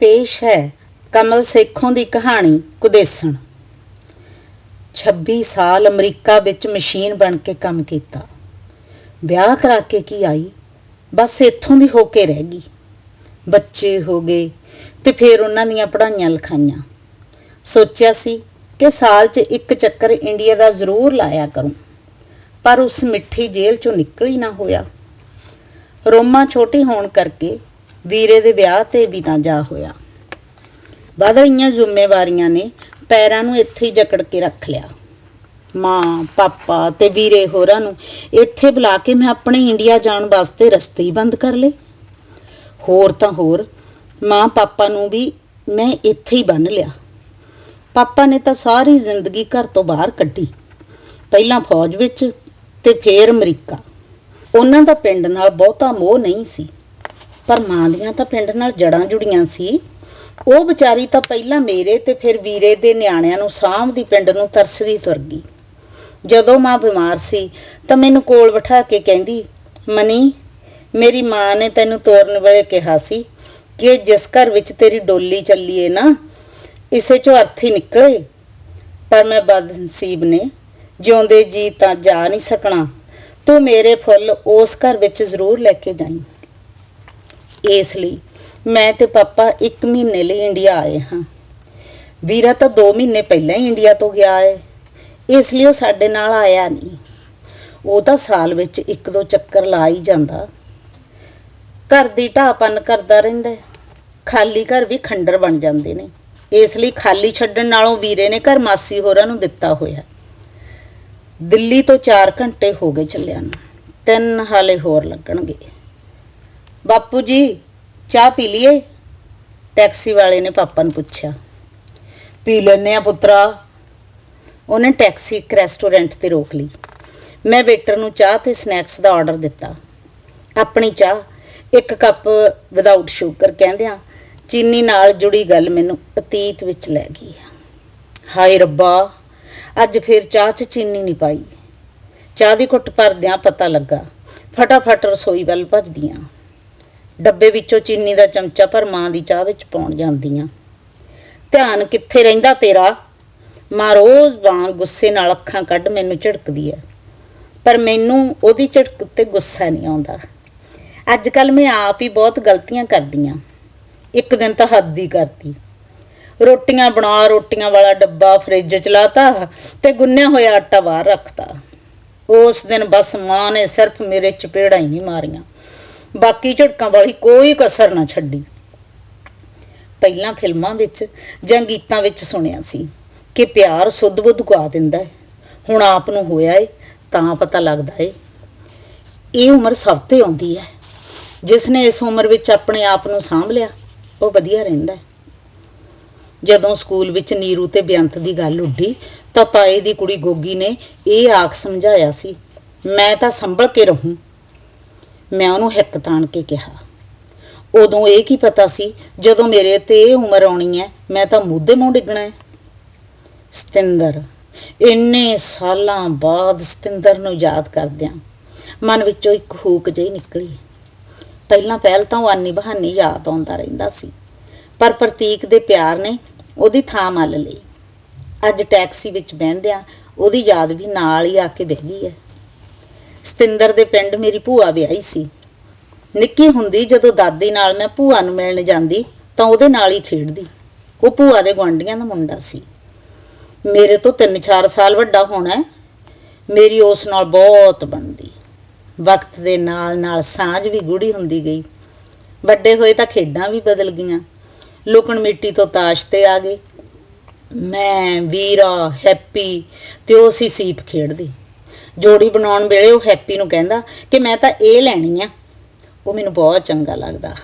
ਪੇਸ਼ ਹੈ ਕਮਲ ਸੇਖੋਂ ਦੀ ਕਹਾਣੀ ਕੁਦੇਸਣ। 26 ਸਾਲ ਅਮਰੀਕਾ ਵਿੱਚ ਮਸ਼ੀਨ ਬਣ ਕੇ ਕੰਮ ਕੀਤਾ। ਵਿਆਹ ਕਰਾ ਕੇ ਕੀ ਆਈ? ਬਸ ਇੱਥੋਂ ਦੀ ਹੋ ਕੇ ਰਹਿ ਗਈ। ਬੱਚੇ ਹੋ ਗਏ ਤੇ ਫਿਰ ਉਹਨਾਂ ਦੀਆਂ ਪੜ੍ਹਾਈਆਂ ਲਿਖਾਈਆਂ। ਸੋਚਿਆ ਸੀ ਕਿ ਸਾਲ 'ਚ ਇੱਕ ਚੱਕਰ ਇੰਡੀਆ ਦਾ ਜ਼ਰੂਰ ਲਾਇਆ ਕਰੂੰ, ਪਰ ਉਸ ਮਿੱਠੀ ਜੇਲ੍ਹ 'ਚੋਂ ਨਿਕਲ ਹੀ ਨਾ ਹੋਇਆ। ਰੋਮਾ ਛੋਟੀ ਹੋਣ ਕਰਕੇ ਵੀਰੇ ਦੇ ਵਿਆਹ ਤੇ ਵੀ ਨਾ ਜਾ ਹੋਇਆ। ਵੱਧ ਰਹੀਆਂ ਜ਼ਿੰਮੇਵਾਰੀਆਂ ਨੇ, ਪੈਰਾਂ ਨੂੰ ਇੱਥੇ ਹੀ ਜਕੜ ਕੇ ਰੱਖ ਲਿਆ। ਮਾਂ, ਪਾਪਾ ਤੇ ਵੀਰੇ ਹੋਰਾਂ ਨੂੰ ਇੱਥੇ ਬੁਲਾ ਕੇ ਮੈਂ ਆਪਣੇ ਇੰਡੀਆ ਜਾਣ ਵਾਸਤੇ ਰਸਤੇ ਹੀ ਬੰਦ ਕਰ ਲਏ। ਹੋਰ ਤਾਂ ਹੋਰ, ਮਾਂ, ਪਾਪਾ ਨੂੰ ਵੀ ਮੈਂ ਇੱਥੇ ਹੀ ਬੰਨ ਲਿਆ। ਪਾਪਾ ਨੇ ਤਾਂ ਸਾਰੀ ਜ਼ਿੰਦਗੀ ਘਰ ਤੋਂ ਬਾਹਰ ਕੱਢੀ। ਪਹਿਲਾਂ ਫੌਜ ਵਿੱਚ ਤੇ ਫੇਰ ਅਮਰੀਕਾ। ਉਹਨਾਂ ਦਾ ਪਿੰਡ ਨਾਲ ਬਹੁਤਾ ਮੋਹ ਨਹੀਂ ਸੀ। ਪਰ ਮਾਂ ਦੀਆਂ ਤਾਂ ਪਿੰਡ ਨਾਲ ਜੜਾਂ ਜੁੜੀਆਂ ਸੀ। ਉਹ ਵਿਚਾਰੀ ਤਾਂ ਪਹਿਲਾਂ ਮੇਰੇ ਤੇ ਫਿਰ ਵੀਰੇ ਦੇ ਨਿਆਣਿਆਂ ਨੂੰ ਸਾਂਭਦੀ ਪਿੰਡ ਨੂੰ ਤਰਸਦੀ ਤੁਰ ਗਈ। ਜਦੋਂ ਮਾਂ ਬਿਮਾਰ ਸੀ ਤਾਂ ਮੈਨੂੰ ਕੋਲ ਬਿਠਾ ਕੇ ਕਹਿੰਦੀ, ਮਨੀ, ਮੇਰੀ ਮਾਂ ਨੇ ਤੈਨੂੰ ਤੋਰਨ ਵੇਲੇ ਕਿਹਾ ਸੀ ਕਿ ਜਿਸ ਘਰ ਵਿੱਚ ਤੇਰੀ ਡੋਲੀ ਚੱਲੀ ਏ ਨਾ, ਇਸੇ ਚੋਂ ਅਰਥ ਹੀ ਨਿਕਲੇ। ਪਰ ਮੈਂ ਬਦਨਸੀਬ ਨੇ ਜਿਉਂਦੇ ਜੀ ਤਾਂ ਜਾ ਨਹੀਂ ਸਕਣਾ। ਤੂੰ ਮੇਰੇ ਫੁੱਲ ਉਸ ਘਰ ਵਿੱਚ ਜ਼ਰੂਰ ਲੈ ਕੇ ਜਾਈਂ। ਇਸ ਲਈ ਮੈਂ ਤੇ ਪਾਪਾ 1 ਮਹੀਨੇ ਲਈ ਇੰਡੀਆ ਆਏ ਹਾਂ। ਵੀਰਾ ਤਾਂ 2 ਮਹੀਨੇ ਪਹਿਲਾਂ ਹੀ ਇੰਡੀਆ ਤੋਂ ਗਿਆ ਹੈ। ਇਸ ਲਈ ਉਹ ਸਾਡੇ ਨਾਲ ਆਇਆ ਨਹੀਂ। ਉਹ ਤਾਂ ਸਾਲ ਵਿੱਚ ਇੱਕ ਦੋ ਚੱਕਰ ਲਾ ਹੀ ਜਾਂਦਾ। ਘਰ ਦੀ ਢਾਪਨ ਕਰਦਾ ਰਹਿੰਦਾ ਖਾਲੀ ਘਰ ਵੀ ਖੰਡਰ ਬਣ ਜਾਂਦੇ ਨੇ। ਇਸ ਲਈ ਖਾਲੀ ਛੱਡਣ ਨਾਲੋਂ ਵੀਰੇ ਨੇ ਘਰ ਮਾਸੀ ਹੋਰਾਂ ਨੂੰ ਦਿੱਤਾ ਹੋਇਆ। ਦਿੱਲੀ ਤੋਂ 4 ਘੰਟੇ ਹੋ ਗਏ ਚੱਲਿਆਂ ਨੂੰ। ਤਿੰਨ ਹਾਲੇ ਹੋਰ ਲੱਗਣਗੇ। ਬਾਪੂ ਜੀ, ਚਾਹ ਪੀ ਲਈਏ? ਟੈਕਸੀ ਵਾਲੇ ਨੇ ਪਾਪਾ ਨੂੰ ਪੁੱਛਿਆ। ਪੀ ਲੈਨੇ ਆ ਪੁੱਤਰਾ। ਉਹਨੇ ਟੈਕਸੀ ਇੱਕ ਰੈਸਟੋਰੈਂਟ ਤੇ ਰੋਕ ਲਈ। ਮੈਂ ਵੇਟਰ ਨੂੰ ਚਾਹ ਤੇ ਸਨੈਕਸ ਦਾ ਆਰਡਰ ਦਿੱਤਾ। ਆਪਣੀ ਚਾਹ, ਇੱਕ ਕੱਪ ਵਿਦਆਊਟ ਸ਼ੂਗਰ ਕਹਿੰਦਿਆਂ ਚੀਨੀ ਨਾਲ ਜੁੜੀ ਗੱਲ ਮੈਨੂੰ ਅਤੀਤ ਵਿੱਚ ਲੈ ਗਈ ਹਾਏ ਰੱਬਾ, ਅੱਜ ਫਿਰ ਚਾਹ 'ਚ ਚੀਨੀ ਨਹੀਂ ਪਾਈ। ਚਾਹ ਦੀ ਘੁੱਟ ਭਰਦਿਆਂ ਪਤਾ ਲੱਗਾ। ਫਟਾਫਟ ਰਸੋਈ ਵੱਲ ਭੱਜਦੀਆਂ। ਡੱਬੇ ਵਿੱਚੋਂ ਚੀਨੀ ਦਾ ਚਮਚਾ ਭਰ ਮਾਂ ਦੀ ਚਾਹ ਵਿੱਚ ਪਾਉਣ ਜਾਂਦੀਆਂ। ਧਿਆਨ ਕਿੱਥੇ ਰਹਿੰਦਾ ਤੇਰਾ? ਮਾਂ ਰੋਜ਼ ਵਾਂਗ ਗੁੱਸੇ ਨਾਲ ਅੱਖਾਂ ਕੱਢ ਮੈਨੂੰ ਝਿੜਕਦੀ ਹੈ ਪਰ ਮੈਨੂੰ ਉਹਦੀ ਝਿੜਕ ਉੱਤੇ ਗੁੱਸਾ ਨਹੀਂ ਆਉਂਦਾ। ਅੱਜ ਕੱਲ ਮੈਂ ਆਪ ਹੀ ਬਹੁਤ ਗਲਤੀਆਂ ਕਰਦੀਆਂ। ਇੱਕ ਦਿਨ ਤਾਂ ਹੱਦ ਹੀ ਕਰਤੀ। ਰੋਟੀਆਂ ਬਣਾ, ਰੋਟੀਆਂ ਵਾਲਾ ਡੱਬਾ ਫ੍ਰਿਜ ਚ ਲਾਤਾ ਤੇ ਗੁੰਨਿਆ ਹੋਇਆ ਆਟਾ ਬਾਹਰ ਰੱਖਤਾ। ਉਸ ਦਿਨ ਬਸ ਮਾਂ ਨੇ ਸਿਰਫ ਮੇਰੇ ਚਪੇੜਾਂ ਹੀ ਮਾਰੀਆਂ। ਬਾਕੀ ਝਟਕਾਂ ਵਾਲੀ ਕੋਈ ਕਸਰ ਨਾ ਛੱਡੀ। ਪਹਿਲਾਂ ਫਿਲਮਾਂ ਵਿੱਚ ਜਾਂ ਗੀਤਾਂ ਵਿੱਚ ਸੁਣਿਆ ਸੀ ਕਿ ਪਿਆਰ ਸੁੱਧ ਬੁੱਧ ਗਾ ਦਿੰਦਾ ਹੈ। ਹੁਣ ਆਪ ਨੂੰ ਹੋਇਆ ਏ, ਤਾਂ ਪਤਾ ਲੱਗਦਾ ਏ। ਇਹ ਉਮਰ ਸਭ ਤੇ ਆਉਂਦੀ ਹੈ। ਜਿਸ ਨੇ ਇਸ ਉਮਰ ਵਿੱਚ ਆਪਣੇ ਆਪ ਨੂੰ ਸਾਂਭ ਲਿਆ, ਉਹ ਵਧੀਆ ਰਹਿੰਦਾ ਜਦੋਂ ਸਕੂਲ ਵਿੱਚ ਨੀਰੂ ਤੇ ਬੇਅੰਤ ਦੀ ਗੱਲ ਉੱਡੀ, ਤਾਂ ਤਾਏ ਦੀ ਕੁੜੀ ਗੋਗੀ ਨੇ ਇਹ ਆਖ ਸਮਝਾਇਆ ਸੀ, ਮੈਂ ਤਾਂ ਸੰਭਲ ਕੇ ਰਹੂੰ। ਮੈਂ ਉਹਨੂੰ ਹਿੱਕ ਤਾਣ ਕੇ ਕਿਹਾ। ਉਦੋਂ ਇਹ ਕੀ ਪਤਾ ਸੀ, ਜਦੋਂ ਮੇਰੇ ਤੇ ਇਹ ਉਮਰ ਆਉਣੀ ਹੈ, ਮੈਂ ਤਾਂ ਮੂਧੇ ਮੂੰਹ ਡਿੱਗਣਾ ਹੈ। ਸਤਿੰਦਰ, ਇੰਨੇ ਸਾਲਾਂ ਬਾਅਦ ਸਤਿੰਦਰ ਨੂੰ ਯਾਦ ਕਰਦਿਆਂ ਮਨ ਵਿੱਚੋਂ ਇੱਕ ਹੂਕ ਜਿਹੀ ਨਿਕਲੀ। ਪਹਿਲਾਂ ਪਹਿਲ ਤਾਂ ਉਹ ਆਨੀ ਬਹਾਨੀ ਯਾਦ ਆਉਂਦਾ ਰਹਿੰਦਾ ਸੀ, ਪਰ ਪ੍ਰਤੀਕ ਦੇ ਪਿਆਰ ਨੇ ਉਹਦੀ ਥਾਂ ਮੱਲ ਲਈ। ਅੱਜ ਟੈਕਸੀ ਵਿੱਚ ਬਹਿੰਦਿਆਂ ਉਹਦੀ ਯਾਦ ਵੀ ਨਾਲ ਹੀ ਆ ਕੇ ਬਹਿ ਗਈ ਹੈ। ਸਤਿੰਦਰ ਦੇ ਪਿੰਡ ਮੇਰੀ ਭੂਆ ਵਿਆਹੀ ਸੀ। ਨਿੱਕੀ ਹੁੰਦੀ ਜਦੋਂ ਦਾਦੀ ਨਾਲ ਮੈਂ ਭੂਆ ਨੂੰ ਮਿਲਣ ਜਾਂਦੀ, ਤਾਂ ਉਹਦੇ ਨਾਲ ਹੀ ਖੇਡਦੀ। ਉਹ ਭੂਆ ਦੇ ਗੁਆਂਢੀਆਂ ਦਾ ਮੁੰਡਾ ਸੀ। ਮੇਰੇ ਤੋਂ 3-4 ਸਾਲ ਵੱਡਾ ਹੋਣਾ, ਮੇਰੀ ਉਸ ਨਾਲ ਬਹੁਤ ਬਣਦੀ। ਵਕਤ ਦੇ ਨਾਲ ਨਾਲ ਸਾਂਝ ਵੀ ਗੂੜੀ ਹੁੰਦੀ ਗਈ। ਵੱਡੇ ਹੋਏ ਤਾਂ ਖੇਡਾਂ ਵੀ ਬਦਲ ਗਈਆਂ। ਲੁਕਣ ਮਿੱਟੀ ਤੋਂ ਤਾਸ਼ ਤੇ ਆ ਗਏ ਮੈਂ, ਵੀਰਾ, ਹੈਪੀ ਤੇ ਉਹ ਸੀ ਸੀਪ ਖੇਡਦੇ। ਜੋੜੀ ਬਣਾਉਣ ਵੇਲੇ ਉਹ ਹੈਪੀ ਨੂੰ ਕਹਿੰਦਾ ਕਿ ਮੈਂ ਤਾਂ ਇਹ ਲੈਣੀ ਆ। ਉਹ ਮੈਨੂੰ ਬਹੁਤ ਚੰਗਾ ਲੱਗਦਾ।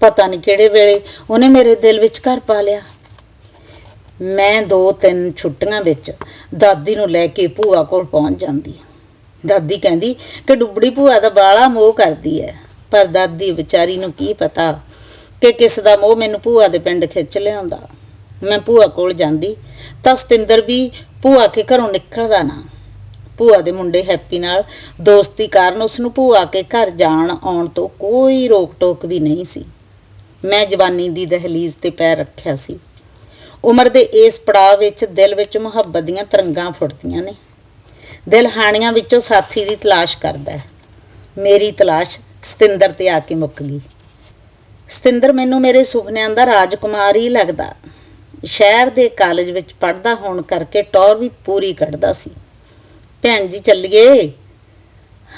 ਪਤਾ ਨਹੀਂ ਕਿਹੜੇ ਵੇਲੇ ਉਹਨੇ ਮੇਰੇ ਦਿਲ ਵਿੱਚ ਘਰ ਪਾ ਲਿਆ। ਮੈਂ ਦੋ ਤਿੰਨ ਛੁੱਟੀਆਂ ਵਿੱਚ ਦਾਦੀ ਨੂੰ ਲੈ ਕੇ ਭੂਆ ਕੋਲ ਪਹੁੰਚ ਜਾਂਦੀ ਦਾਦੀ ਕਹਿੰਦੀ ਕਿ ਡੁੱਬੜੀ ਭੂਆ ਦਾ ਬਾਲਾ ਮੋਹ ਕਰਦੀ ਹੈ। ਪਰ ਦਾਦੀ ਵਿਚਾਰੀ ਨੂੰ ਕੀ ਪਤਾ ਕਿ ਕਿਸ ਦਾ ਮੋਹ ਮੈਨੂੰ ਭੂਆ ਦੇ ਪਿੰਡ ਖਿੱਚ ਲਿਆਉਂਦਾ। ਮੈਂ ਭੂਆ ਕੋਲ ਜਾਂਦੀ ਤਾਂ ਸਤਿੰਦਰ ਵੀ ਭੂਆ ਕੇ ਘਰੋਂ ਨਿਕਲਦਾ ਨਾ। ਭੂਆ ਦੇ ਮੁੰਡੇ ਹੈਪੀ ਨਾਲ ਦੋਸਤੀ ਕਾਰਨ ਉਸ ਨੂੰ ਭੂਆ ਕੇ ਘਰ ਜਾਣ ਆਉਣ ਤੋਂ ਕੋਈ ਰੋਕ ਟੋਕ ਵੀ ਨਹੀਂ ਸੀ। ਮੈਂ ਜਵਾਨੀ ਦੀ ਦਹਲੀਜ਼ ਤੇ ਪੈਰ ਰੱਖਿਆ ਸੀ। ਉਮਰ ਦੇ ਇਸ ਪੜਾਅ ਵਿੱਚ ਦਿਲ ਵਿੱਚ ਮੁਹੱਬਤ ਦੀਆਂ ਤਰੰਗਾਂ ਫੁੱਟਦੀਆਂ ਨੇ। ਦਿਲ ਹਾਣੀਆਂ ਵਿੱਚੋਂ ਸਾਥੀ ਦੀ ਤਲਾਸ਼ ਕਰਦਾ ਹੈ। ਮੇਰੀ ਤਲਾਸ਼ ਸਤਿੰਦਰ ਤੇ ਆ ਕੇ ਮੁੱਕ ਗਈ। ਸਤਿੰਦਰ ਮੈਨੂੰ ਮੇਰੇ ਸੁਪਨਿਆਂ ਦਾ ਰਾਜਕੁਮਾਰ ਹੀ ਲੱਗਦਾ। ਸ਼ਹਿਰ ਦੇ ਕਾਲਜ ਵਿੱਚ ਪੜ੍ਹਦਾ ਹੋਣ ਕਰਕੇ ਟੌਰ ਵੀ ਪੂਰੀ ਕੱਢਦਾ ਸੀ। ਭੈਣ ਜੀ ਚੱਲੀਏ।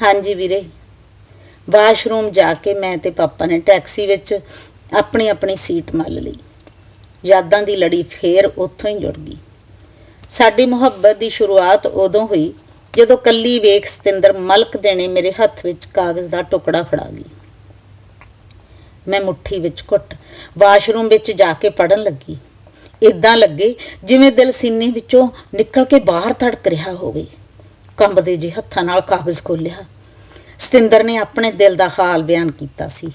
ਹਾਂਜੀ ਵੀਰੇ। ਵਾਸ਼ਰੂਮ ਜਾ ਕੇ ਮੈਂ ਤੇ ਪਾਪਾ ਨੇ ਟੈਕਸੀ ਵਿੱਚ ਆਪਣੀ ਆਪਣੀ ਸੀਟ ਮੱਲ ਲਈ। ਯਾਦਾਂ ਦੀ ਲੜੀ ਫੇਰ ਉੱਥੋਂ ਹੀ ਜੁੜ ਗਈ। ਸਾਡੀ ਮੁਹੱਬਤ ਦੀ ਸ਼ੁਰੂਆਤ ਉਦੋਂ ਹੋਈ ਜਦੋਂ ਕੱਲੀ ਵੇਖ ਸਤਿੰਦਰ ਮਲਕ ਦੇਣੇ ਮੇਰੇ ਹੱਥ ਵਿੱਚ ਕਾਗਜ਼ ਦਾ ਟੁਕੜਾ ਫੜਾ ਗਈ। ਮੈਂ ਮੁੱਠੀ ਵਿੱਚ ਘੁੱਟ ਵਾਸ਼ਰੂਮ ਵਿੱਚ ਜਾ ਕੇ ਪੜਨ ਲੱਗੀ। ਇਦਾਂ ਲੱਗੇ ਜਿਵੇਂ ਦਿਲ ਸੀਨੇ ਵਿੱਚੋਂ ਨਿਕਲ ਕੇ ਬਾਹਰ ਧੜਕ ਰਿਹਾ ਹੋਵੇ। ਕੰਬਦੇ ਜਿਹੇ ਹੱਥਾਂ ਨਾਲ ਕਾਗਜ਼ ਖੋਲ੍ਹਿਆ ਸਤਿੰਦਰ ਨੇ ਆਪਣੇ ਦਿਲ ਦਾ ਹਾਲ ਬਿਆਨ ਕੀਤਾ ਸੀ।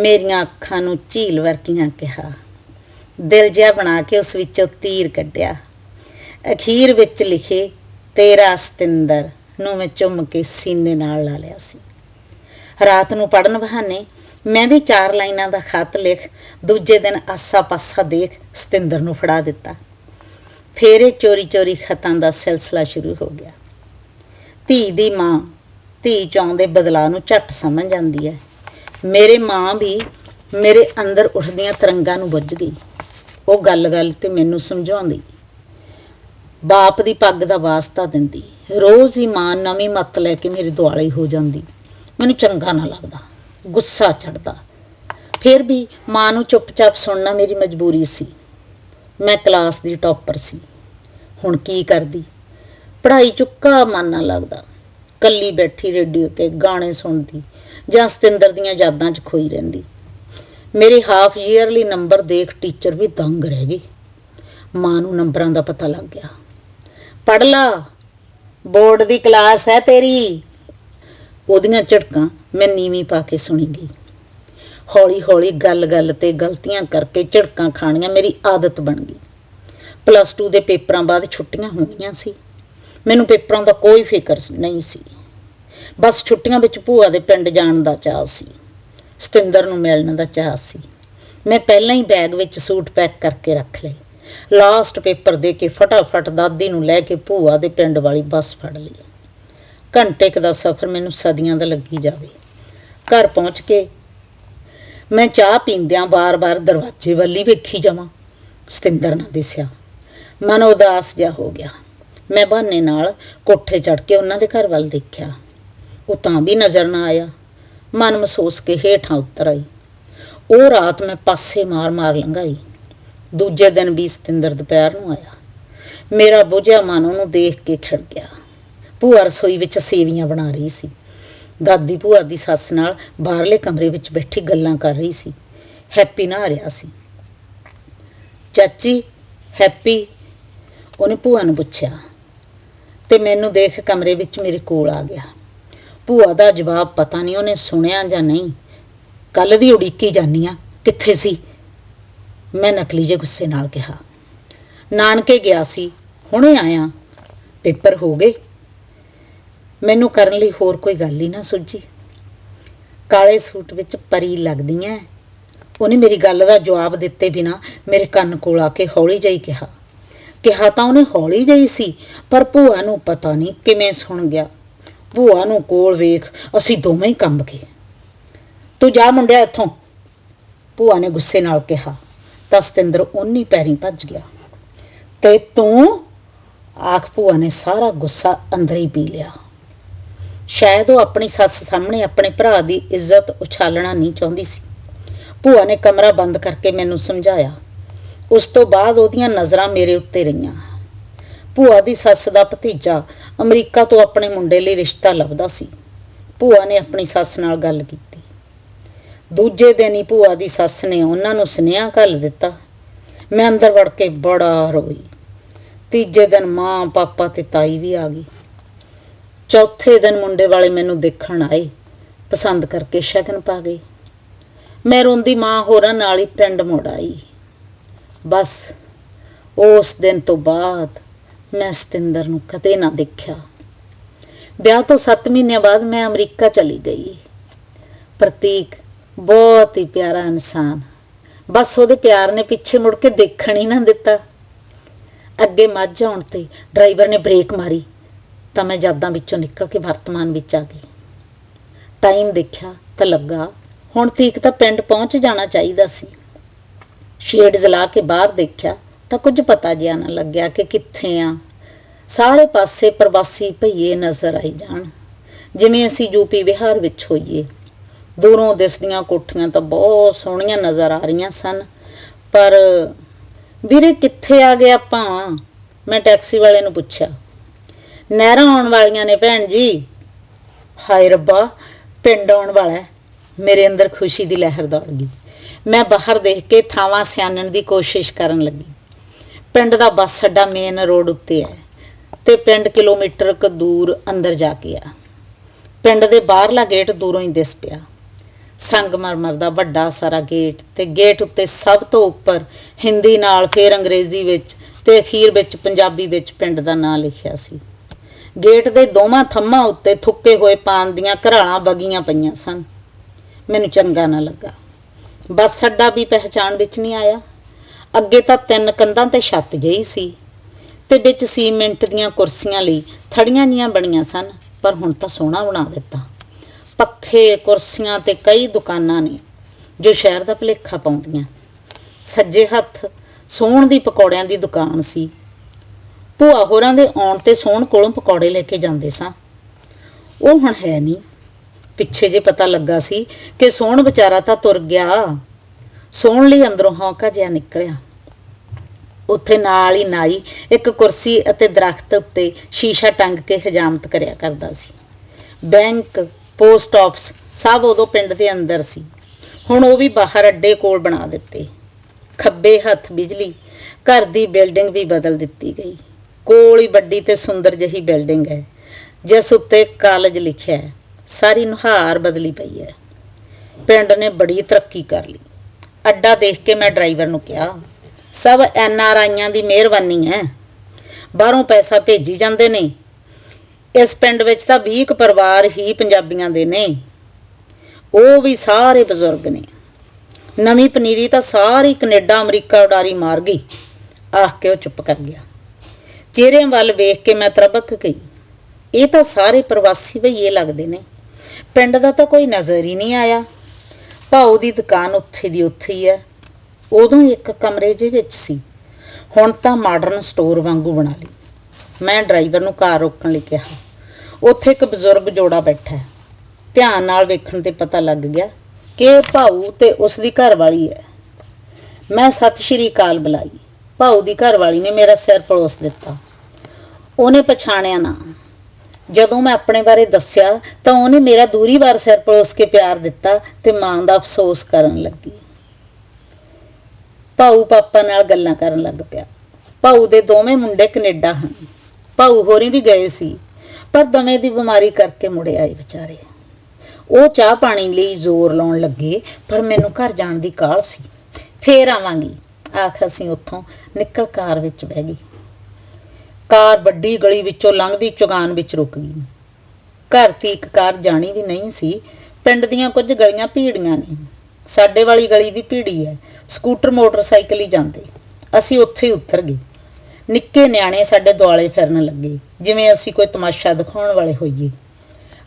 ਮੇਰੀਆਂ ਅੱਖਾਂ ਨੂੰ ਝੀਲ ਵਰਕੀਆਂ ਕਿਹਾ। ਦਿਲ ਜਿਹਾ ਬਣਾ ਕੇ ਉਸ ਵਿੱਚੋਂ ਤੀਰ ਕੱਢਿਆ। ਅਖੀਰ ਵਿੱਚ ਲਿਖੇ, ਤੇਰਾ ਸਤਿੰਦਰ ਨੂੰ ਮੈਂ ਚੁੰਮ ਕੇ ਸੀਨੇ ਨਾਲ ਲਾ ਲਿਆ ਸੀ। ਰਾਤ ਨੂੰ ਪੜਨ ਬਹਾਨੇ ਮੈਂ ਵੀ ਚਾਰ ਲਾਈਨਾਂ ਦਾ ਖਤ ਲਿਖ, ਦੂਜੇ ਦਿਨ ਆਸਾ-ਪਾਸਾ ਦੇਖ ਸਤਿੰਦਰ ਨੂੰ ਫੜਾ ਦਿੱਤਾ। ਫੇਰ ਇਹ ਚੋਰੀ-ਚੋਰੀ ਖਤਾਂ ਦਾ ਸਿਲਸਿਲਾ ਸ਼ੁਰੂ ਹੋ ਗਿਆ। ਧੀ ਦੀ ਮਾਂ, ਧੀ ਚਾਹੁੰਦੇ ਬਦਲਾਅ ਨੂੰ ਝੱਟ ਸਮਝ ਜਾਂਦੀ ਹੈ। ਮੇਰੇ ਮਾਂ ਵੀ ਮੇਰੇ ਅੰਦਰ ਉੱਠਦੀਆਂ ਤਰੰਗਾਂ ਨੂੰ ਬੁੱਝ ਗਈ। ਉਹ ਗੱਲ-ਗੱਲ ਤੇ ਮੈਨੂੰ ਸਮਝਾਉਂਦੀ। ਬਾਪ ਦੀ ਪੱਗ ਦਾ ਵਾਸਤਾ ਦਿੰਦੀ। ਰੋਜ਼ ਹੀ ਮਾਂ ਨਵੀਂ ਮੱਤ ਲੈ ਕੇ ਮੇਰੇ ਦੁਆਲੇ ਹੋ ਜਾਂਦੀ। ਮੈਨੂੰ ਚੰਗਾ ਨਾ ਲੱਗਦਾ। ਗੁੱਸਾ ਚੜਦਾ ਫਿਰ ਵੀ ਮਾਂ ਨੂੰ ਚੁੱਪਚਾਪ ਸੁਣਨਾ ਮੇਰੀ ਮਜਬੂਰੀ ਸੀ। ਮੈਂ ਕਲਾਸ ਦੀ ਟੌਪਰ ਸੀ। ਹੁਣ ਕੀ ਕਰਦੀ? ਪੜ੍ਹਾਈ ਚੁੱਕਾ ਮਨ ਨਾ ਲੱਗਦਾ। ਕੱਲੀ ਬੈਠੀ ਰੇਡੀਓ ਤੇ ਗਾਣੇ ਸੁਣਦੀ, ਜਾਂ ਸਤਿੰਦਰ ਦੀਆਂ ਯਾਦਾਂ 'ਚ ਖੋਈ ਰਹਿੰਦੀ। ਮੇਰੇ ਹਾਫ ਈਅਰਲੀ ਨੰਬਰ ਦੇਖ ਟੀਚਰ ਵੀ ਦੰਗ ਰਹਿ ਗਈ। ਮਾਂ ਨੂੰ ਨੰਬਰਾਂ ਦਾ ਪਤਾ ਲੱਗ ਗਿਆ। ਪੜ ਲਾ, ਬੋਰਡ ਦੀ ਕਲਾਸ ਹੈ ਤੇਰੀ। ਉਹਦੀਆਂ ਝਟਕਾਂ ਮੈਂ ਨੀਵੀਂ ਪਾ ਕੇ ਸੁਣੀ ਗਈ। ਹੌਲੀ ਹੌਲੀ ਗੱਲ-ਗੱਲ ਤੇ ਗਲਤੀਆਂ ਕਰਕੇ ਝਟਕਾਂ ਖਾਣੀਆਂ ਮੇਰੀ ਆਦਤ ਬਣ ਗਈ। ਪਲੱਸ 2 ਦੇ ਪੇਪਰਾਂ ਬਾਅਦ ਛੁੱਟੀਆਂ ਹੋਣੀਆਂ ਸੀ। ਮੈਨੂੰ ਪੇਪਰਾਂ ਦਾ ਕੋਈ ਫਿਕਰ ਨਹੀਂ ਸੀ। ਬਸ ਛੁੱਟੀਆਂ ਵਿੱਚ ਭੂਆ ਦੇ ਪਿੰਡ ਜਾਣ ਦਾ ਚਾਹ ਸੀ। ਸਤਿੰਦਰ ਨੂੰ ਮਿਲਣ ਦਾ ਚਾਹ ਸੀ। ਮੈਂ ਪਹਿਲਾਂ ਹੀ ਬੈਗ ਵਿੱਚ ਸੂਟ ਪੈਕ ਕਰਕੇ ਰੱਖ ਲਏ। ਲਾਸਟ ਪੇਪਰ ਦੇ ਕੇ ਫਟਾਫਟ ਦਾਦੀ ਨੂੰ ਲੈ ਕੇ ਭੂਆ ਦੇ ਪਿੰਡ ਵਾਲੀ ਬੱਸ ਫੜ ਲਈ। ਘੰਟੇ ਕੁ ਦਾ ਸਫ਼ਰ ਮੈਨੂੰ ਸਦੀਆਂ ਦਾ ਲੱਗੀ ਜਾਵੇ। ਘਰ ਪਹੁੰਚ ਕੇ ਮੈਂ ਚਾਹ ਪੀਂਦਿਆਂ ਬਾਰ-ਬਾਰ ਦਰਵਾਜ਼ੇ ਵੱਲ ਹੀ ਵੇਖੀ ਜਾਵਾਂ, ਸਤਿੰਦਰ ਨਾ ਦਿਸਿਆ। ਮਨ ਉਦਾਸ ਜਿਹਾ ਹੋ ਗਿਆ। ਮੈਂ ਬਹਾਨੇ ਨਾਲ ਕੋਠੇ ਚੜ ਕੇ ਉਹਨਾਂ ਦੇ ਘਰ ਵੱਲ ਦੇਖਿਆ। ਉਹ ਤਾਂ ਵੀ ਨਜ਼ਰ ਨਾ ਆਇਆ। ਮਨ ਮਹਿਸੂਸ ਕੇ ਹੇਠਾਂ ਉਤਰ ਆਈ। ਉਹ ਰਾਤ ਮੈਂ ਪਾਸੇ ਮਾਰ-ਮਾਰ ਲੰਘਾਈ। ਦੂਜੇ ਦਿਨ ਵੀ ਸਤਿੰਦਰ ਦੁਪਹਿਰ ਨੂੰ ਆਇਆ। ਮੇਰਾ ਬੁਝਿਆ ਮਨ ਉਹਨੂੰ ਦੇਖ ਕੇ ਖਿੜ ਗਿਆ। ਭੂਆ ਰਸੋਈ ਵਿੱਚ ਸੇਵੀਆਂ ਬਣਾ ਰਹੀ ਸੀ। ਦਾਦੀ ਭੂਆ ਦੀ ਸੱਸ ਨਾਲ ਬਾਹਰਲੇ ਕਮਰੇ ਵਿੱਚ ਬੈਠੀ ਗੱਲਾਂ ਕਰ ਰਹੀ ਸੀ। ਹੈਪੀ ਨਾ ਆ ਰਿਹਾ ਸੀ। ਚਾਚੀ, ਹੈਪੀ, ਉਹਨੇ ਭੂਆ ਨੂੰ ਪੁੱਛਿਆ। ਤੇ ਮੈਨੂੰ ਦੇਖ ਕਮਰੇ ਵਿੱਚ ਮੇਰੇ ਕੋਲ ਆ ਗਿਆ। ਭੂਆ ਦਾ ਜਵਾਬ ਪਤਾ ਨਹੀਂ ਉਹਨੇ ਸੁਣਿਆ ਜਾਂ ਨਹੀਂ। ਕੱਲ ਦੀ ਉਡੀਕੀ ਜਾਨੀ ਆ ਕਿੱਥੇ ਸੀ? ਮੈਂ ਨਕਲੀ ਜੇ ਗੁੱਸੇ ਨਾਲ ਕਿਹਾ। ਨਾਨਕੇ ਗਿਆ ਸੀ। ਹੁਣੇ ਆਇਆ। ਪੇਪਰ ਹੋ ਗਏ। ਮੈਨੂੰ ਕਰਨ ਲਈ ਹੋਰ ਕੋਈ ਗੱਲ ਹੀ ਨਾ ਸੁੱਝੀ ਕਾਲੇ ਸੂਟ ਵਿੱਚ ਪਰੀ ਲੱਗਦੀਆਂ ਉਹਨੇ ਮੇਰੀ ਗੱਲ ਦਾ ਜਵਾਬ ਦਿੱਤੇ ਬਿਨਾ ਮੇਰੇ ਕੰਨ ਕੋਲ ਆ ਕੇ ਹੌਲੀ ਜਿਹੀ ਕਿਹਾ। ਕਿਹਾ ਤਾਂ ਉਹਨੇ ਹੌਲੀ ਜਿਹੀ ਸੀ, ਪਰ ਭੂਆ ਨੂੰ ਪਤਾ ਨਹੀਂ ਕਿਵੇਂ ਸੁਣ ਗਿਆ। ਭੂਆ ਨੂੰ ਕੋਲ ਵੇਖ ਅਸੀਂ ਦੋਵੇਂ ਹੀ ਕੰਬ ਗਏ। ਤੂੰ ਜਾ ਮੁੰਡਿਆ ਇੱਥੋਂ, ਭੂਆ ਨੇ ਗੁੱਸੇ ਨਾਲ ਕਿਹਾ। ਤਾਂ ਸਤਿੰਦਰ ਉਨੀ ਪੈਰੀਂ ਭੱਜ ਗਿਆ। ਤੇ ਤੂੰ? ਆਖ ਭੂਆ ਨੇ ਸਾਰਾ ਗੁੱਸਾ ਅੰਦਰ ਹੀ ਪੀ ਲਿਆ। ਸ਼ਾਇਦ ਉਹ ਆਪਣੀ ਸੱਸ ਸਾਹਮਣੇ ਆਪਣੇ ਭਰਾ ਦੀ ਇੱਜ਼ਤ ਉਛਾਲਣਾ ਨਹੀਂ ਚਾਹੁੰਦੀ ਸੀ। ਭੂਆ ਨੇ ਕਮਰਾ ਬੰਦ ਕਰਕੇ ਮੈਨੂੰ ਸਮਝਾਇਆ। ਉਸ ਤੋਂ ਬਾਅਦ ਉਹਦੀਆਂ ਨਜ਼ਰਾਂ ਮੇਰੇ ਉੱਤੇ ਰਹੀਆਂ। ਭੂਆ ਦੀ ਸੱਸ ਦਾ ਭਤੀਜਾ ਅਮਰੀਕਾ ਤੋਂ ਆਪਣੇ ਮੁੰਡੇ ਲਈ ਰਿਸ਼ਤਾ ਲੱਭਦਾ ਸੀ। ਭੂਆ ਨੇ ਆਪਣੀ ਸੱਸ ਨਾਲ ਗੱਲ ਕੀਤੀ। ਦੂਜੇ ਦਿਨ ਹੀ ਭੂਆ ਦੀ ਸੱਸ ਨੇ ਉਹਨਾਂ ਨੂੰ ਸੁਨੇਹਾ ਘੱਲ ਦਿੱਤਾ। ਮੈਂ ਅੰਦਰ ਵੜ ਕੇ ਬੜਾ ਰੋਈ। ਤੀਜੇ ਦਿਨ ਮਾਂ, ਪਾਪਾ ਤੇ ਤਾਈ ਵੀ ਆ ਗਈ। ਚੌਥੇ ਦਿਨ ਮੁੰਡੇ ਵਾਲੇ ਮੈਨੂੰ ਦੇਖਣ ਆਏ। ਪਸੰਦ ਕਰਕੇ ਸ਼ਗਨ ਪਾ ਗਏ। ਮੈਂ ਰੋਂਦੀ ਮਾਂ ਹੋਰਾਂ ਨਾਲ ਹੀ ਪਿੰਡ ਮੁੜ ਆਈ। ਬਸ, ਉਸ ਦਿਨ ਤੋਂ ਬਾਅਦ ਮੈਂ ਸਤਿੰਦਰ ਨੂੰ ਕਦੇ ਨਾ ਦੇਖਿਆ। ਵਿਆਹ ਤੋਂ 7 ਮਹੀਨਿਆਂ ਬਾਅਦ ਮੈਂ ਅਮਰੀਕਾ ਚਲੀ ਗਈ। ਪ੍ਰਤੀਕ ਬਹੁਤ ਹੀ ਪਿਆਰਾ ਇਨਸਾਨ। ਬਸ ਉਹਦੇ ਪਿਆਰ ਨੇ ਪਿੱਛੇ ਮੁੜ ਕੇ ਦੇਖਣ ਹੀ ਨਾ ਦਿੱਤਾ। ਅੱਗੇ ਮੱਝ ਆਉਣ ਤੇ ਡਰਾਈਵਰ ਨੇ ਬ੍ਰੇਕ ਮਾਰੀ, ਤਾਂ ਮੈਂ ਯਾਦਾਂ ਵਿੱਚੋਂ ਨਿਕਲ ਕੇ ਵਰਤਮਾਨ ਵਿੱਚ ਆ ਗਈ। ਟਾਈਮ ਦੇਖਿਆ ਤਾਂ ਲੱਗਾ, ਹੁਣ ਤੀਕ ਤਾਂ ਪਿੰਡ ਪਹੁੰਚ ਜਾਣਾ ਚਾਹੀਦਾ ਸੀ। ਸ਼ੇਡ ਜਲਾ ਕੇ ਬਾਹਰ ਦੇਖਿਆ ਤਾਂ ਕੁਝ ਪਤਾ ਜਿਹਾ ਨਾ ਲੱਗਿਆ ਕਿ ਕਿੱਥੇ ਆ। ਸਾਰੇ ਪਾਸੇ ਪ੍ਰਵਾਸੀ ਭਈਏ ਨਜ਼ਰ ਆਈ ਜਾਣ। ਜਿਵੇਂ ਅਸੀਂ ਯੂਪੀ ਬਿਹਾਰ ਵਿੱਚ ਹੋਈਏ। ਦੂਰੋਂ ਦਿਸਦੀਆਂ ਕੋਠੀਆਂ ਤਾਂ ਬਹੁਤ ਸੋਹਣੀਆਂ ਨਜ਼ਰ ਆ ਰਹੀਆਂ ਸਨ। ਪਰ ਵੀਰੇ ਕਿੱਥੇ ਆ ਗਏ ਆਪਾਂ? ਮੈਂ ਟੈਕਸੀ ਵਾਲੇ ਨੂੰ ਪੁੱਛਿਆ। ਨਹਿਰਾਂ ਆਉਣ ਵਾਲੀਆਂ ਨੇ ਭੈਣ ਜੀ। ਹਾਏ ਰੱਬਾ, ਪਿੰਡ ਆਉਣ ਵਾਲਾ ਮੇਰੇ ਅੰਦਰ ਖੁਸ਼ੀ ਦੀ ਲਹਿਰ ਦੌੜ ਗਈ। ਮੈਂ ਬਾਹਰ ਦੇਖ ਕੇ ਥਾਵਾਂ ਸਿਆਣਨ ਦੀ ਕੋਸ਼ਿਸ਼ ਕਰਨ ਲੱਗੀ। ਪਿੰਡ ਦਾ ਬੱਸ ਅੱਡਾ ਮੇਨ ਰੋਡ ਉੱਤੇ ਹੈ ਤੇ ਪਿੰਡ ਕਿਲੋਮੀਟਰ ਕੁ ਦੂਰ ਅੰਦਰ ਜਾ ਕੇ ਆ। ਪਿੰਡ ਦੇ ਬਾਹਰਲਾ ਗੇਟ ਦੂਰੋਂ ਹੀ ਦਿਸ ਪਿਆ। ਸੰਗਮਰਮਰ ਦਾ ਵੱਡਾ ਸਾਰਾ ਗੇਟ ਤੇ ਗੇਟ ਉੱਤੇ ਸਭ ਤੋਂ ਉੱਪਰ ਹਿੰਦੀ ਨਾਲ ਫਿਰ ਅੰਗਰੇਜ਼ੀ ਵਿੱਚ ਤੇ ਅਖੀਰ ਵਿੱਚ ਪੰਜਾਬੀ ਵਿੱਚ ਪਿੰਡ ਦਾ ਨਾਂ ਲਿਖਿਆ ਸੀ। ਗੇਟ ਦੇ ਦੋਵਾਂ ਥੰਮਾਂ ਉੱਤੇ ਥੁੱਕੇ ਹੋਏ ਪਾਨ ਦੀਆਂ ਘਰਾਲਾਂ ਬਗੀਆਂ ਪਈਆਂ ਸਨ। ਮੈਨੂੰ ਚੰਗਾ ਨਾ ਲੱਗਾ। ਬੱਸ ਅੱਡਾ ਵੀ ਪਹਿਚਾਣ ਵਿੱਚ ਨਹੀਂ ਆਇਆ। ਅੱਗੇ ਤਾਂ ਤਿੰਨ ਕੰਧਾਂ ਤੇ ਛੱਤ ਜਿਹੀ ਸੀ ਤੇ ਵਿੱਚ ਸੀਮੈਂਟ ਦੀਆਂ ਕੁਰਸੀਆਂ ਲਈ ਥੜੀਆਂ ਜੀਆਂ ਬਣੀਆਂ ਸਨ, ਪਰ ਹੁਣ ਤਾਂ ਸੋਹਣਾ ਬਣਾ ਦਿੱਤਾ। ਪੱਖੇ, ਕੁਰਸੀਆਂ ਤੇ ਕਈ ਦੁਕਾਨਾਂ ਨੇ ਜੋ ਸ਼ਹਿਰ ਦਾ ਭੁਲੇਖਾ ਪਾਉਂਦੀਆਂ। ਸੱਜੇ ਹੱਥ ਸੋਹਣ ਦੀ ਪਕੌੜਿਆਂ ਦੀ ਦੁਕਾਨ ਸੀ। ਭੂਆ ਹੋਰਾਂ ਦੇ ਆਉਣ ਤੇ ਸੋਹਣ ਕੋਲੋਂ ਪਕੌੜੇ ਲੈ ਕੇ ਜਾਂਦੇ ਸਾਂ। ਉਹ ਹੁਣ ਹੈ ਨਹੀਂ। ਪਿੱਛੇ ਜੇ ਪਤਾ ਲੱਗਾ ਸੀ ਕਿ ਸੋਹਣ ਵਿਚਾਰਾ ਤਾਂ ਤੁਰ ਗਿਆ। ਸੋਹਣ ਲਈ ਅੰਦਰੋਂ ਹੌਂਕਾ ਜਿਹਾ ਨਿਕਲਿਆ। ਉੱਥੇ ਨਾਲ ਹੀ ਨਾਈ ਇੱਕ ਕੁਰਸੀ ਅਤੇ ਦਰਖਤ ਉੱਤੇ ਸ਼ੀਸ਼ਾ ਟੰਗ ਕੇ ਹਜਾਮਤ ਕਰਿਆ ਕਰਦਾ ਸੀ। ਬੈਂਕ, ਪੋਸਟ ਆਫਿਸ ਸਭ ਉਦੋਂ ਪਿੰਡ ਦੇ ਅੰਦਰ ਸੀ। ਹੁਣ ਉਹ ਵੀ ਬਾਹਰ ਅੱਡੇ ਕੋਲ ਬਣਾ ਦਿੱਤੇ। ਖੱਬੇ ਹੱਥ ਬਿਜਲੀ, ਘਰ ਦੀ ਬਿਲਡਿੰਗ ਵੀ ਬਦਲ ਦਿੱਤੀ ਗਈ। ਕੋਲ ਹੀ ਵੱਡੀ ਤੇ ਸੁੰਦਰ ਜਿਹੀ ਬਿਲਡਿੰਗ ਹੈ। ਜਿਸ ਉੱਤੇ ਕਾਲਜ ਲਿਖਿਆ ਹੈ। ਸਾਰੀ ਨੁਹਾਰ ਬਦਲੀ ਪਈ ਹੈ। ਪਿੰਡ ਨੇ ਬੜੀ ਤਰੱਕੀ ਕਰ ਲਈ। ਅੱਡਾ ਦੇਖ ਕੇ ਮੈਂ ਡਰਾਈਵਰ ਨੂੰ ਕਿਹਾ, ਸਭ ਐਨ ਆਰ ਆਈਆਂ ਦੀ ਮਿਹਰਬਾਨੀ ਹੈ। ਬਾਹਰੋਂ ਪੈਸਾ ਭੇਜੀ ਜਾਂਦੇ ਨੇ। ਇਸ ਪਿੰਡ ਵਿੱਚ ਤਾਂ 20 ਕੁ ਪਰਿਵਾਰ ਹੀ ਪੰਜਾਬੀਆਂ ਦੇ ਨੇ। ਉਹ ਵੀ ਸਾਰੇ ਬਜ਼ੁਰਗ ਨੇ। ਨਵੀਂ ਪਨੀਰੀ ਤਾਂ ਸਾਰੀ ਕੈਨੇਡਾ ਅਮਰੀਕਾ ਉਡਾਰੀ ਮਾਰ ਗਈ। ਆਖ ਕੇ ਉਹ ਚੁੱਪ ਕਰ ਗਿਆ। ਚਿਹਰਿਆਂ ਵੱਲ ਵੇਖ ਕੇ ਮੈਂ ਤਰਬਕ ਗਈ। ਇਹ ਤਾਂ ਸਾਰੇ ਪ੍ਰਵਾਸੀ ਭਈਏ ਲੱਗਦੇ ਨੇ। ਪਿੰਡ ਦਾ ਤਾਂ ਕੋਈ ਨਜ਼ਰ ਹੀ ਨਹੀਂ ਆਇਆ। ਭਾਊ ਦੀ ਦੁਕਾਨ ਉੱਥੇ ਦੀ ਉੱਥੇ ਹੀ ਹੈ। ਉਦੋਂ ਇੱਕ ਕਮਰੇ ਦੇ ਵਿੱਚ ਸੀ। ਹੁਣ ਤਾਂ ਮਾਡਰਨ ਸਟੋਰ ਵਾਂਗੂ ਬਣਾ ਲਈ। ਮੈਂ ਡਰਾਈਵਰ ਨੂੰ ਕਾਰ ਰੋਕਣ ਲਈ ਕਿਹਾ। ਉੱਥੇ ਇੱਕ ਬਜ਼ੁਰਗ ਜੋੜਾ ਬੈਠਾ ਹੈ। ਧਿਆਨ ਨਾਲ ਵੇਖਣ ਤੇ ਪਤਾ ਲੱਗ ਗਿਆ ਕਿ ਇਹ ਭਾਊ ਤੇ ਉਸ ਦੀ ਘਰਵਾਲੀ ਹੈ। ਮੈਂ ਸਤਿ ਸ਼੍ਰੀ ਅਕਾਲ ਬੁਲਾਈ। ਭਾਊ ਦੀ ਘਰਵਾਲੀ ਨੇ ਮੇਰਾ ਸਿਰ ਪਲੋਸ ਦਿੱਤਾ। ਉਹਨੇ ਪਛਾਣਿਆ ਨਾ। ਜਦੋਂ ਮੈਂ ਆਪਣੇ ਬਾਰੇ ਦੱਸਿਆ ਤਾਂ ਉਹਨੇ ਮੇਰਾ ਦੂਰੀ ਵਾਰ ਸਿਰ ਪਲੋਸ ਕੇ ਪਿਆਰ ਦਿੱਤਾ ਤੇ ਮਾਂ ਦਾ ਅਫਸੋਸ ਕਰਨ ਲੱਗੀ। ਭਾਊ ਪਾਪਾ ਨਾਲ ਗੱਲਾਂ ਕਰਨ ਲੱਗ ਪਿਆ। ਭਾਊ ਦੇ ਦੋਵੇਂ ਮੁੰਡੇ ਕੈਨੇਡਾ ਹਨ। ਭਾਊ ਹੋਰੀ ਵੀ ਗਏ ਸੀ, ਪਰ ਦਮੇ ਦੀ ਬਿਮਾਰੀ ਕਰਕੇ ਮੁੜੇ ਆਏ ਵਿਚਾਰੇ। ਉਹ ਚਾਹ ਪਾਣੀ ਲਈ ਜ਼ੋਰ ਲਾਉਣ ਲੱਗੇ, ਪਰ ਮੈਨੂੰ ਘਰ ਜਾਣ ਦੀ ਕਾਹਲ ਸੀ। ਫੇਰ ਆਵਾਂਗੀ, ਆਖ ਅਸੀਂ ਉੱਥੋਂ ਨਿਕਲ ਕਾਰ ਵਿੱਚ ਬਹਿ ਗਈ ਕਾਰ ਵੱਡੀ ਗਲੀ ਵਿੱਚੋਂ ਲੰਘਦੀ ਚੁਗਾਨ ਵਿੱਚ ਰੁਕ ਗਈ। ਘਰ ਦੀ ਇੱਕ ਕਾਰ ਜਾਣੀ ਵੀ ਨਹੀਂ ਸੀ, ਪਿੰਡ ਦੀਆਂ ਕੁਝ ਗਲੀਆਂ ਭੀੜੀਆਂ ਨੇ। ਸਾਡੇ ਵਾਲੀ ਗਲੀ ਵੀ ਭੀੜੀ ਹੈ, ਸਕੂਟਰ, ਮੋਟਰਸਾਈਕਲ ਹੀ ਜਾਂਦੇ। ਅਸੀਂ ਉੱਥੇ ਹੀ ਉਤਰ ਗਏ। ਨਿੱਕੇ ਨਿਆਣੇ ਸਾਡੇ ਦੁਆਲੇ ਫਿਰਨ ਲੱਗੇ, ਜਿਵੇਂ ਅਸੀਂ ਕੋਈ ਤਮਾਸ਼ਾ ਦਿਖਾਉਣ ਵਾਲੇ ਹੋਈਏ।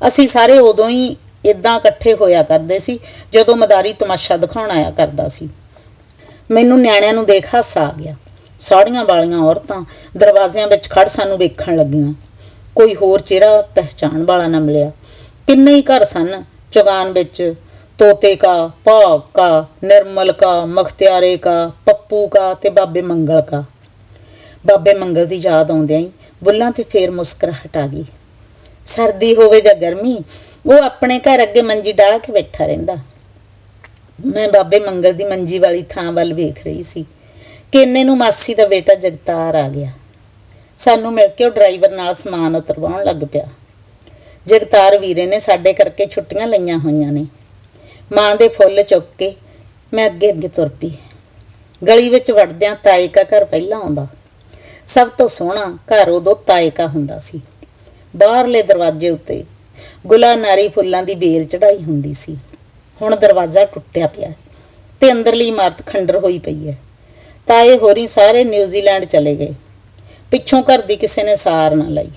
ਅਸੀਂ ਸਾਰੇ ਉਦੋਂ ਹੀ ਇਦਾਂ ਇਕੱਠੇ ਹੋਇਆ ਕਰਦੇ ਸੀ, ਜਦੋਂ ਮਦਾਰੀ ਤਮਾਸ਼ਾ ਦਿਖਾਉਣ ਆਇਆ ਕਰਦਾ ਸੀ। ਮੈਨੂੰ ਨਿਆਣਿਆਂ ਨੂੰ ਦੇਖ ਹਾਸਾ ਆ ਗਿਆ। ਸਾੜੀਆਂ ਵਾਲੀਆਂ ਔਰਤਾਂ ਦਰਵਾਜ਼ਿਆਂ ਵਿੱਚ ਖੜ ਸਾਨੂੰ ਵੇਖਣ ਲੱਗੀਆਂ। ਕੋਈ ਹੋਰ ਚਿਹਰਾ ਪਹਿਚਾਣ ਵਾਲਾ ਨਾ ਮਿਲਿਆ। ਕਿੰਨੇ ਹੀ ਘਰ ਸਨ ਚੁਗਾਨ ਵਿੱਚ। ਤੋਤੇ ਕਾ ਭਾਗ ਕਾ, ਨਿਰਮਲ ਕਾ, ਮਖਤਿਆਰੇ ਕਾ, ਪੱਪੂ ਕਾ ਤੇ ਬਾਬੇ ਮੰਗਲ ਕਾ। ਬਾਬੇ ਮੰਗਲ ਦੀ ਯਾਦ ਆਉਂਦਿਆਂ ਹੀ ਬੁੱਲਾਂ ਤੇ ਫੇਰ ਮੁਸਕਰਾਹਟ ਆ ਗਈ। ਸਰਦੀ ਹੋਵੇ ਜਾਂ ਗਰਮੀ, ਉਹ ਆਪਣੇ ਘਰ ਅੱਗੇ ਮੰਜੀ ਡਾਹ ਕੇ ਬੈਠਾ ਰਹਿੰਦਾ। ਮੈਂ ਬਾਬੇ ਮੰਗਲ ਦੀ ਮੰਜੀ ਵਾਲੀ ਥਾਂ ਵੱਲ ਵੇਖ ਰਹੀ ਸੀ। ਕਿ ਨੂੰ ਮਾਸੀ ਦਾ ਬੇਟਾ ਜਗਤਾਰ ਆ ਗਿਆ। ਸਾਨੂੰ ਮਿਲ ਕੇ ਉਹ ਡਰਾਈਵਰ ਨਾਲ ਸਮਾਨ ਉਤਰਵਾਉਣ ਲੱਗ ਪਿਆ। ਜਗਤਾਰ ਵੀਰੇ ਨੇ ਸਾਡੇ ਕਰਕੇ ਛੁੱਟੀਆਂ ਲਈਆਂ ਹੋਈਆਂ ਨੇ। ਮਾਂ ਦੇ ਫੁੱਲ ਚੁੱਕ ਕੇ ਮੈਂ ਅੱਗੇ ਅੱਗੇ ਤੁਰ ਪਈ। ਗਲੀ ਵਿੱਚ ਵੜਦਿਆਂ ਤਾਏ ਕਾ ਘਰ ਪਹਿਲਾਂ ਆਉਂਦਾ। ਸਭ ਤੋਂ ਸੋਹਣਾ ਘਰ ਉਦੋਂ ਤਾਏ ਕਾ ਹੁੰਦਾ ਸੀ। ਬਾਹਰਲੇ ਦਰਵਾਜ਼ੇ ਉੱਤੇ ਗੁਲਾ ਨਾਰੀ ਫੁੱਲਾਂ ਦੀ ਬੇਲ ਚੜਾਈ ਹੁੰਦੀ ਸੀ। ਹੁਣ ਦਰਵਾਜ਼ਾ ਟੁੱਟਿਆ ਪਿਆ ਤੇ ਅੰਦਰਲੀ ਇਮਾਰਤ ਖੰਡਰ ਹੋਈ ਪਈ ਹੈ। ਤਾਏ ਹੋਰੀ ਸਾਰੇ ਨਿਊਜ਼ੀਲੈਂਡ ਚਲੇ ਗਏ। ਪਿੱਛੋਂ ਘਰ ਦੀ ਕਿਸੇ ਨੇ ਸਾਰ ਨਾ ਲਈ।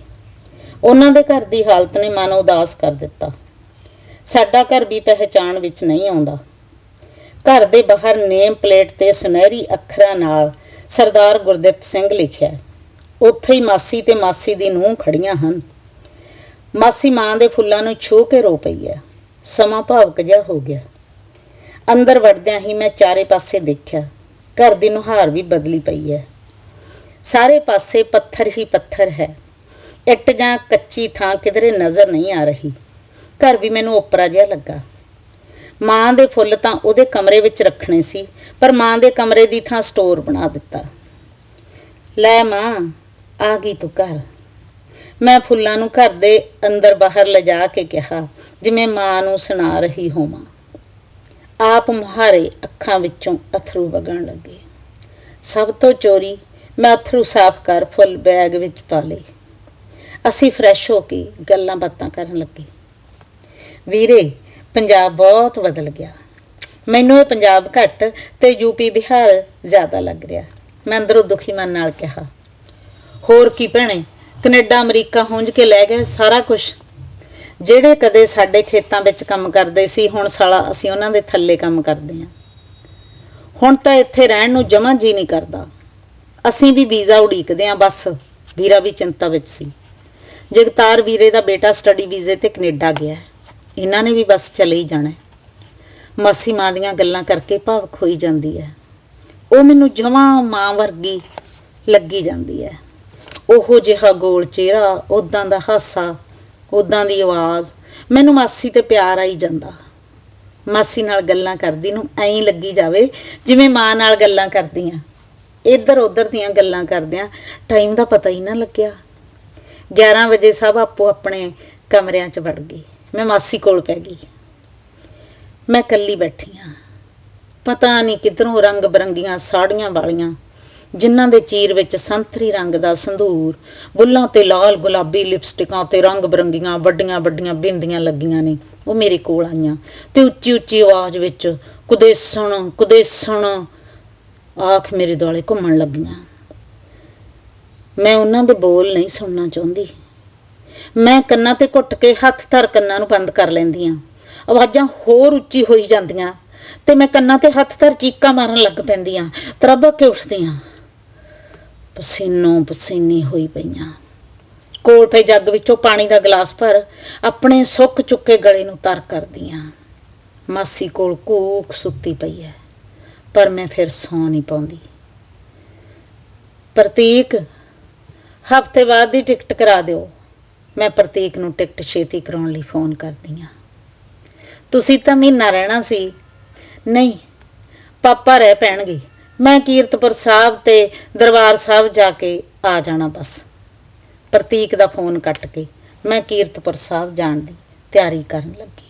ਉਹਨਾਂ ਦੇ ਘਰ ਦੀ ਹਾਲਤ ਨੇ ਮਨ ਉਦਾਸ ਕਰ ਦਿੱਤਾ। ਸਾਡਾ ਘਰ ਵੀ ਪਹਿਚਾਣ ਵਿੱਚ ਨਹੀਂ ਆਉਂਦਾ। ਘਰ ਦੇ ਬਾਹਰ ਨੇਮ ਪਲੇਟ ਤੇ ਸੁਨਹਿਰੀ ਅੱਖਰਾਂ ਨਾਲ ਸਰਦਾਰ ਗੁਰਦਿੱਤ ਸਿੰਘ ਲਿਖਿਆ ਉੱਥੇ ਹੀ ਮਾਸੀ ਤੇ ਮਾਸੀ ਦੀ ਨੂੰਹ ਖੜੀਆਂ ਹਨ। ਮਾਸੀ ਮਾਂ ਦੇ ਫੁੱਲਾਂ ਨੂੰ ਛੂਹ ਕੇ ਰੋ ਪਈ ਹੈ। ਸਮਾਂ ਭਾਵਕ ਜਿਹਾ ਹੋ ਗਿਆ। ਅੰਦਰ ਵੜਦਿਆਂ ਹੀ ਮੈਂ ਚਾਰੇ ਪਾਸੇ ਦੇਖਿਆ। ਘਰ ਦੀ ਨੁਹਾਰ ਵੀ ਬਦਲੀ ਪਈ ਹੈ। ਸਾਰੇ ਪਾਸੇ ਪੱਥਰ ਹੀ ਪੱਥਰ ਹੈ। ਇੱਟ ਜਾਂ ਕੱਚੀ ਥਾਂ ਕਿਧਰੇ ਨਜ਼ਰ ਨਹੀਂ ਆ ਰਹੀ। ਘਰ ਵੀ ਮੈਨੂੰ ਓਪਰਾ ਜਿਹਾ ਲੱਗਾ। ਮਾਂ ਦੇ ਫੁੱਲ ਤਾਂ ਉਹਦੇ ਕਮਰੇ ਵਿੱਚ ਰੱਖਣੇ ਸੀ, ਪਰ ਮਾਂ ਦੇ ਕਮਰੇ ਦੀ ਥਾਂ ਸਟੋਰ ਬਣਾ ਦਿੱਤਾ। ਲੈ ਮਾਂ, ਆ ਗਈ ਤੂੰ ਘਰ। ਮੈਂ ਫੁੱਲਾਂ ਨੂੰ ਘਰ ਦੇ ਅੰਦਰ ਬਾਹਰ ਲਿਜਾ ਕੇ ਕਿਹਾ, ਜਿਵੇਂ ਮਾਂ ਨੂੰ ਸੁਣਾ ਰਹੀ ਹੋਵਾਂ। ਆਪ ਮੁਹਾਰੇ ਅੱਖਾਂ ਵਿੱਚੋਂ ਅਥਰੂ ਵਗਣ ਲੱਗੇ। ਸਭ ਤੋਂ ਚੋਰੀ ਮੈਂ ਅਥਰੂ ਸਾਫ਼ ਕਰ ਫੁੱਲ ਬੈਗ ਵਿੱਚ ਪਾ ਲਏ। ਅਸੀਂ ਫਰੈਸ਼ ਹੋ ਕੇ ਗੱਲਾਂ ਬਾਤਾਂ ਕਰਨ ਲੱਗੇ। ਵੀਰੇ, ਪੰਜਾਬ ਬਹੁਤ ਬਦਲ ਗਿਆ। ਮੈਨੂੰ ਇਹ ਪੰਜਾਬ ਘੱਟ ਤੇ ਯੂਪੀ ਬਿਹਾਰ ਜ਼ਿਆਦਾ ਲੱਗ ਰਿਹਾ। ਮੈਂ ਅੰਦਰੋਂ ਦੁਖੀ ਮਨ ਨਾਲ ਕਿਹਾ, ਹੋਰ ਕੀ ਭੈਣੇ, ਕੈਨੇਡਾ, ਅਮਰੀਕਾ, ਹੁੰਝ ਕੇ ਲੈ ਗਏ ਸਾਰਾ ਕੁਝ ਜਿਹੜੇ ਕਦੇ ਸਾਡੇ ਖੇਤਾਂ ਵਿੱਚ ਕੰਮ ਕਰਦੇ ਸੀ, ਹੁਣ ਸਾਲਾ ਅਸੀਂ ਉਹਨਾਂ ਦੇ ਥੱਲੇ ਕੰਮ ਕਰਦੇ ਹਾਂ। ਹੁਣ ਤਾਂ ਇੱਥੇ ਰਹਿਣ ਨੂੰ ਜਮਾਂ ਜੀ ਨਹੀਂ ਕਰਦਾ। ਅਸੀਂ ਵੀ ਵੀਜ਼ਾ ਉਡੀਕਦੇ ਹਾਂ ਬਸ, ਵੀਰਾ ਵੀ ਚਿੰਤਾ ਵਿੱਚ ਸੀ। ਜਗਤਾਰ ਵੀਰੇ ਦਾ ਬੇਟਾ ਸਟੱਡੀ ਵੀਜ਼ੇ ਤੇ ਕੈਨੇਡਾ ਗਿਆ ਇਹਨਾਂ ਨੇ ਵੀ ਬਸ ਚਲੇ ਹੀ ਜਾਣਾ ਮਾਸੀ ਮਾਂ ਦੀਆਂ ਗੱਲਾਂ ਕਰਕੇ ਭਾਵਕ ਹੋਈ ਜਾਂਦੀ ਹੈ। ਉਹ ਮੈਨੂੰ ਜਮਾਂ ਮਾਂ ਵਰਗੀ ਲੱਗੀ ਜਾਂਦੀ ਹੈ। ਉਹੋ ਜਿਹਾ ਗੋਲ ਚਿਹਰਾ ਉਦਾਂ ਦਾ ਹਾਸਾ ਉਦਾਂ ਦੀ ਆਵਾਜ਼, ਮੈਨੂੰ ਮਾਸੀ ਤੇ ਪਿਆਰ ਆਈ ਜਾਂਦਾ। ਮਾਸੀ ਨਾਲ ਗੱਲਾਂ ਕਰਦੀ ਨੂੰ ਐਂ ਲੱਗੀ ਜਾਵੇ ਜਿਵੇਂ ਮਾਂ ਨਾਲ ਗੱਲਾਂ ਕਰਦੀਆਂ। ਇੱਧਰ ਉੱਧਰ ਦੀਆਂ ਗੱਲਾਂ ਕਰਦਿਆਂ ਟਾਈਮ ਦਾ ਪਤਾ ਹੀ ਨਾ ਲੱਗਿਆ। 11 ਵਜੇ ਸਭ ਆਪੋ ਆਪਣੇ ਕਮਰਿਆਂ 'ਚ ਵੜ ਗਈ ਮੈਂ ਮਾਸੀ ਕੋਲ ਪੈ ਗਈ। ਮੈਂ ਇਕੱਲੀ ਬੈਠੀ ਹਾਂ ਪਤਾ ਨਹੀਂ ਕਿਧਰੋਂ ਰੰਗ ਬਰੰਗੀਆਂ ਸਾੜੀਆਂ ਵਾਲੀਆਂ ਜਿਨ੍ਹਾਂ ਦੇ ਚੀਰ ਵਿੱਚ ਸੰਤਰੀ ਰੰਗ ਦਾ ਸੰਧੂਰ, ਬੁੱਲਾਂ ਤੇ ਲਾਲ ਗੁਲਾਬੀ ਲਿਪਸਟਿਕਾਂ ਤੇ ਰੰਗ ਬਰੰਗੀਆਂ ਵੱਡੀਆਂ ਵੱਡੀਆਂ ਬਿੰਦੀਆਂ ਲੱਗੀਆਂ ਨੇ, ਉਹ ਮੇਰੇ ਕੋਲ ਆਈਆਂ। ਤੇ ਉੱਚੀ ਉੱਚੀ ਆਵਾਜ਼ ਵਿੱਚ ਕੁਦੇ ਸੁਣ ਕੁਦੇ ਸੁਣ ਆਖ ਮੇਰੇ ਦੁਆਲੇ ਘੁੰਮਣ ਲੱਗੀਆਂ। ਮੈਂ ਉਹਨਾਂ ਦੇ ਬੋਲ ਨਹੀਂ ਸੁਣਨਾ ਚਾਹੁੰਦੀ। ਮੈਂ ਕੰਨਾਂ ਤੇ ਘੁੱਟ ਕੇ ਹੱਥ ਧਰ ਕੰਨਾਂ ਨੂੰ ਬੰਦ ਕਰ ਲੈਂਦੀ ਹਾਂ ਆਵਾਜ਼ਾਂ ਹੋਰ ਉੱਚੀ ਹੋਈ ਜਾਂਦੀਆਂ ਤੇ ਮੈਂ ਕੰਨਾਂ ਤੇ ਹੱਥ ਧਰ ਚੀਕਾਂ ਮਾਰਨ ਲੱਗ ਪੈਂਦੀਆਂ। ਤਰਬਕ ਕੇ ਉੱਠਦੀਆਂ। ਪਸੀਨੋਂ ਪਸੀਨੀ ਹੋਈ ਪਈਆਂ। ਕੋਲ ਪਏ ਜੱਗ ਵਿੱਚੋਂ ਪਾਣੀ ਦਾ ਗਲਾਸ ਭਰ ਆਪਣੇ ਸੁੱਕ ਚੁੱਕੇ ਗਲੇ ਨੂੰ ਤਰ ਕਰਦੀਆਂ। ਮਾਸੀ ਕੋਲ ਕੂਕ ਸੁੱਤੀ ਪਈ ਹੈ ਪਰ ਮੈਂ ਫਿਰ ਸੌਂ ਨਹੀਂ ਪਾਉਂਦੀ। ਪ੍ਰਤੀਕ, ਹਫ਼ਤੇ ਬਾਅਦ ਦੀ ਟਿਕਟ ਕਰਾ ਦਿਓ। ਮੈਂ ਪ੍ਰਤੀਕ ਨੂੰ ਟਿਕਟ ਛੇਤੀ ਕਰਾਉਣ ਲਈ ਫੋਨ ਕਰਦੀ ਹਾਂ ਤੁਸੀਂ ਤਾਂ ਮਹੀਨਾ ਰਹਿਣਾ ਸੀ। ਨਹੀਂ, ਪਾਪਾ ਰਹਿ ਪੈਣਗੇ। ਮੈਂ ਕੀਰਤਪੁਰ ਸਾਹਿਬ ਤੇ ਦਰਬਾਰ ਸਾਹਿਬ ਜਾ ਕੇ ਆ ਜਾਣਾ ਬਸ। ਪ੍ਰਤੀਕ ਦਾ ਫੋਨ ਕੱਟ ਕੇ ਮੈਂ ਕੀਰਤਪੁਰ ਸਾਹਿਬ ਜਾਣ ਦੀ ਤਿਆਰੀ ਕਰਨ ਲੱਗੀ।